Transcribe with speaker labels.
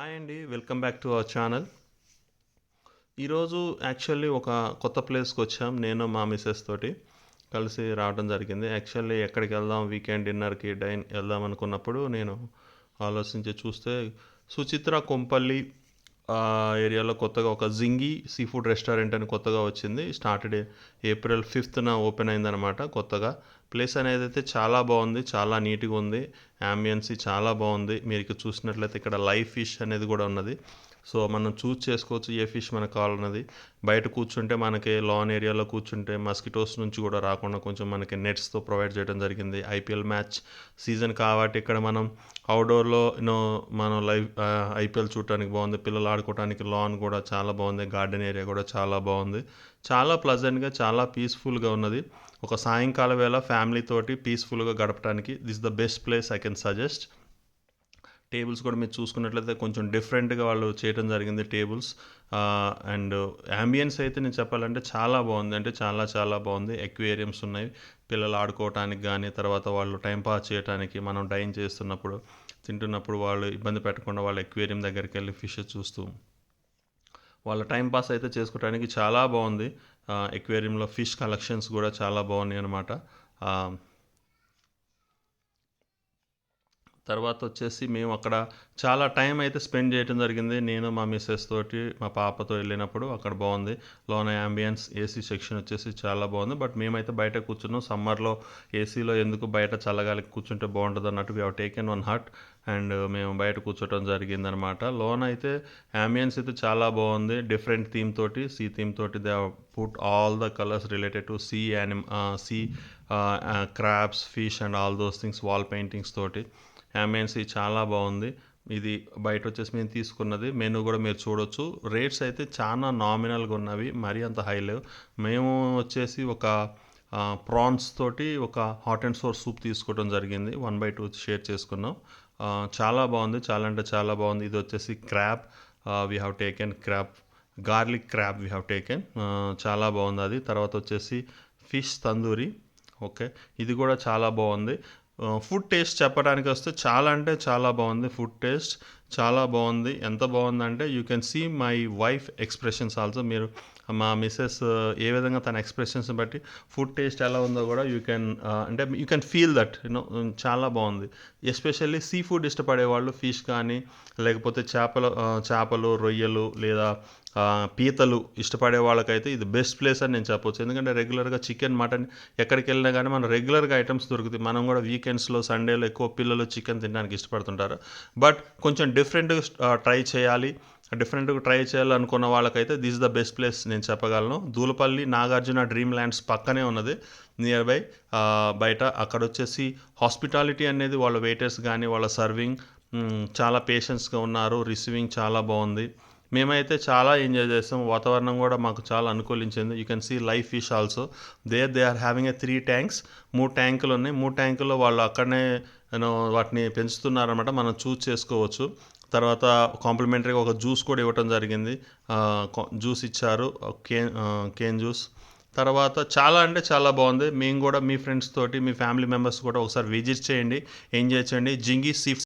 Speaker 1: Hi అండి welcome back to our channel ఈరోజు actually ఒక కొత్త ప్లేస్కి వచ్చాం నేను మా మిస్సెస్ తోటి కలిసి రావడం జరిగింది. యాక్చువల్లీ ఎక్కడికి వెళ్దాం వీకెండ్ డిన్నర్కి డైన్ వెళ్దాం అనుకున్నప్పుడు నేను ఆలోచించి చూస్తే సుచిత్ర కొంపల్లి ఏరియాలో కొత్తగా ఒక జింగి సీ ఫుడ్ రెస్టారెంట్ అని కొత్తగా వచ్చింది. స్టార్టెడ్ ఏప్రిల్ ఫిఫ్త్న ఓపెన్ అయిందనమాట కొత్తగా. ప్లేస్ అనేది అయితే చాలా బాగుంది చాలా నీట్గా ఉంది. యాంబియన్సీ చాలా బాగుంది. మీరు చూసినట్లయితే ఇక్కడ లైవ్ ఫిష్ అనేది కూడా ఉన్నది. సో మనం చూస్ చేసుకోవచ్చు ఏ ఫిష్ మనకు కావాలన్నది బయట కూర్చుంటే మనకి లాన్ ఏరియాలో కూర్చుంటే మస్కిటోస్ నుంచి కూడా రాకుండా కొంచెం మనకి నెట్స్తో ప్రొవైడ్ చేయడం జరిగింది. ఐపీఎల్ మ్యాచ్ సీజన్ కాబట్టి ఇక్కడ మనం అవుట్డోర్లో యూనో మనం లైవ్ ఐపీఎల్ చూడటానికి బాగుంది. పిల్లలు ఆడుకోవడానికి లాన్ కూడా చాలా బాగుంది. గార్డెన్ ఏరియా కూడా చాలా బాగుంది. చాలా ప్లజెంట్గా చాలా పీస్ఫుల్గా ఉన్నది. ఒక సాయంకాల వేళ ఫ్యామిలీ తోటి పీస్ఫుల్గా గడపడానికి this the best place I can suggest tables కూడా మీరు చూసుకున్నట్లయితే కొంచెం డిఫరెంట్గా వాళ్ళు చేయడం జరిగింది టేబుల్స్. అండ్ యాంబియన్స్ అయితే నేను చెప్పాలంటే చాలా బాగుంది. అంటే చాలా చాలా బాగుంది. ఎక్వేరియమ్స్ ఉన్నాయి. పిల్లలు ఆడుకోవటానికి కానీ తర్వాత వాళ్ళు టైం పాస్ చేయడానికి మనం డైన్ చేస్తున్నప్పుడు తింటున్నప్పుడు వాళ్ళు ఇబ్బంది పెట్టకుండా వాళ్ళు ఎక్వేరియం దగ్గరికి వెళ్ళి ఫిష్ చూస్తూ వాళ్ళ టైం పాస్ అయితే చేసుకోవడానికి చాలా బాగుంది. ఎక్వేరియంలో ఫిష్ కలెక్షన్స్ కూడా చాలా బాగున్నాయి అనమాట తర్వాత వచ్చేసి మేము అక్కడ చాలా టైం అయితే స్పెండ్ చేయడం జరిగింది. నేను మా మిస్సెస్ తోటి మా పాపతో వెళ్ళినప్పుడు అక్కడ బాగుంది. లోన అంబియన్స్ ఏసీ సెక్షన్ వచ్చేసి చాలా బాగుంది. బట్ మేమైతే బయట కూర్చున్నాం. సమ్మర్లో ఏసీలో ఎందుకు బయట చల్లగాలి కూర్చుంటే బాగుంటుంది అన్నట్టు we taken one hut and మేము బయట కూర్చోవడం జరిగిందనమాట లోన్ అయితే అంబియన్స్ అయితే చాలా బాగుంది. డిఫరెంట్ థీమ్ తోటి సీ థీమ్ తోటి they put all the colours related to sea animal sea crabs fish and all those things wall paintings తోటి. అంబియన్సీ చాలా బాగుంది. ఇది బయట వచ్చేసి మేము తీసుకున్నది. మెనూ కూడా మీరు చూడొచ్చు. రేట్స్ అయితే చాలా నామినల్గా ఉన్నవి. మరీ అంత హై లేవు. మేము వచ్చేసి ఒక ప్రాన్స్ తోటి ఒక హాట్ అండ్ సోర్ సూప్ తీసుకోవడం జరిగింది. వన్ బై టూ షేర్ చేసుకున్నాం. చాలా బాగుంది. చాలా అంటే చాలా బాగుంది. ఇది వచ్చేసి crop we have taken crop garlic crop we have taken చాలా బాగుంది అది. తర్వాత వచ్చేసి ఫిష్ తందూరి ఓకే ఇది కూడా చాలా బాగుంది. ఫుడ్ టేస్ట్ చెప్పడానికి వస్తే చాలా అంటే చాలా బాగుంది ఫుడ్ టేస్ట్ చాలా బాగుంది. ఎంత బాగుందంటే you can see my wife expressions also మీరు మా మిస్సెస్ uh, ఏ విధంగా తన ఎక్స్ప్రెషన్స్ బట్టి ఫుడ్ టేస్ట్ ఎలా ఉందో కూడా యూ కెన్ uh, అంటే you can feel that you know చాలా బాగుంది. ఎస్పెషల్లీ సీ ఫుడ్ ఇష్టపడే వాళ్ళు ఫిష్ కానీ లేకపోతే చేపలు చేపలు రొయ్యలు లేదా పీతలు ఇష్టపడే వాళ్ళకైతే ఇది బెస్ట్ ప్లేస్ అని నేను చెప్పొచ్చు. ఎందుకంటే రెగ్యులర్గా చికెన్ మటన్ ఎక్కడికి వెళ్ళినా కానీ మనం రెగ్యులర్గా ఐటమ్స్ దొరుకుతాయి. మనం కూడా వీకెండ్స్లో సండేలో ఎక్కువ పిల్లలు చికెన్ తినడానికి ఇష్టపడుతుంటారు. బట్ కొంచెం డిఫరెంట్గా ట్రై చేయాలి. డిఫరెంట్గా ట్రై చేయాలనుకున్న వాళ్ళకైతే దిస్ ద బెస్ట్ ప్లేస్ నేను చెప్పగలను. దూలపల్లి నాగార్జున డ్రీమ్ ల్యాండ్స్ పక్కనే ఉన్నది. నియర్ బై బయట. అక్కడ వచ్చేసి హాస్పిటాలిటీ అనేది వాళ్ళ వెయిటర్స్ కానీ వాళ్ళ సర్వింగ్ చాలా పేషెన్స్గా ఉన్నారు. రిసీవింగ్ చాలా బాగుంది. మేమైతే చాలా ఎంజాయ్ చేస్తాం వాతావరణం కూడా మాకు చాలా అనుకూలించింది. You can see life fish also they they are having a three tanks. మూడు ట్యాంకులు ఉన్నాయి. మూడు ట్యాంకుల్లో వాళ్ళు అక్కడనే వాటిని పెంచుతున్నారనమాట మనం చూస్ చేసుకోవచ్చు. తర్వాత కాంప్లిమెంటరీగా ఒక జ్యూస్ కూడా ఇవ్వటం జరిగింది. జ్యూస్ ఇచ్చారు. Cane cane juice. తర్వాత చాలా అంటే చాలా బాగుంది. మేము కూడా మీ ఫ్రెండ్స్ తోటి మీ ఫ్యామిలీ మెంబర్స్ కూడా ఒకసారి విజిట్ చేయండి. ఎంజాయ్ చేయండి. జింగి సీ